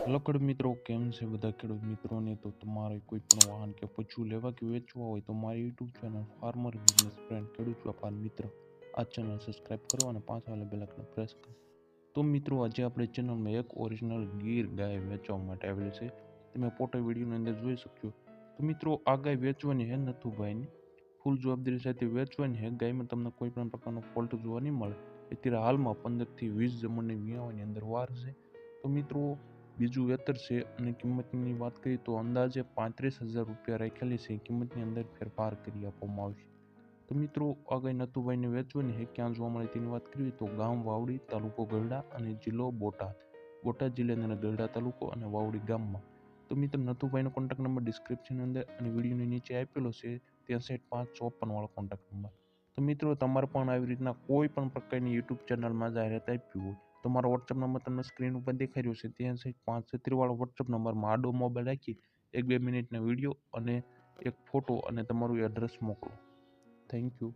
ખેડૂત મિત્રો કેમ છે બધા ખેડૂત મિત્રોને તો તમારે કોઈ પણ વાહન કે પશુ લેવા કે વેચવા હોય તો મારી YouTube channel farmer business friend ખેડૂત વેપાર મિત્ર આ ચેનલ સબસ્ક્રાઇબ કરો અને પાંચ વાલે બેલ પ્રેસ કરો તો મિત્રો આજે આપણે ચેનલમાં એક ઓરિજિનલ ગીર ગાય વેચવા માટે આવેલી છે તમે ફોટો વિડીયોની અંદર જોઈ શકશો તો મિત્રો આ ગાય વેચવાની હે નથુભાઈની ફૂલ જવાબદારી સાથે વેચવાની હે ગાયમાં તમને કોઈ પણ પ્રકારનો ફોલ્ટ જોવા નહીં મળે અત્યારે હાલમાં પંદરથી વીસ જમણની વિયાવાની અંદર વાર છે તો મિત્રો બીજું વેતર છે અને કિંમતની વાત કરીએ તો અંદાજે પાંત્રીસ હજાર રૂપિયા રાખેલી છે. કિંમતની અંદર ફેરફાર કરી આપવામાં આવશે. તો મિત્રો, આ ગાય નતુભાઈને વેચવાની હે, ક્યાં જોવા મળે તેની વાત કરીએ તો ગામ વાવડી તાલુકો ગરડા અને જિલ્લો બોટાદ. બોટાદ જિલ્લાની અંદર ગરડા તાલુકો અને વાવડી ગામમાં. તો મિત્રો નથુભાઈનો કોન્ટેક્ટ નંબર ડિસ્ક્રિપ્શન અંદર અને વિડીયોની નીચે આપેલો છે. ત્રેસઠ પાંચ ચોપન વાળો કોન્ટેક્ટ નંબર તો મિત્રો, તમારે પણ આવી રીતના કોઈ પણ પ્રકારની યુટ્યુબ ચેનલમાં જાહેરાત આપવી હોય તો મારો વોટ્સઅપ નંબર તમને સ્ક્રીન ઉપર દેખાઈ રહ્યો છે, ત્યાં સહિત પાંચ છત્રીવાળો વોટ્સઅપ નંબરમાં આડો મોબાઈલ રાખી, એક બે મિનિટના વીડિયો અને એક ફોટો અને તમારું એડ્રેસ મોકલો. Thank you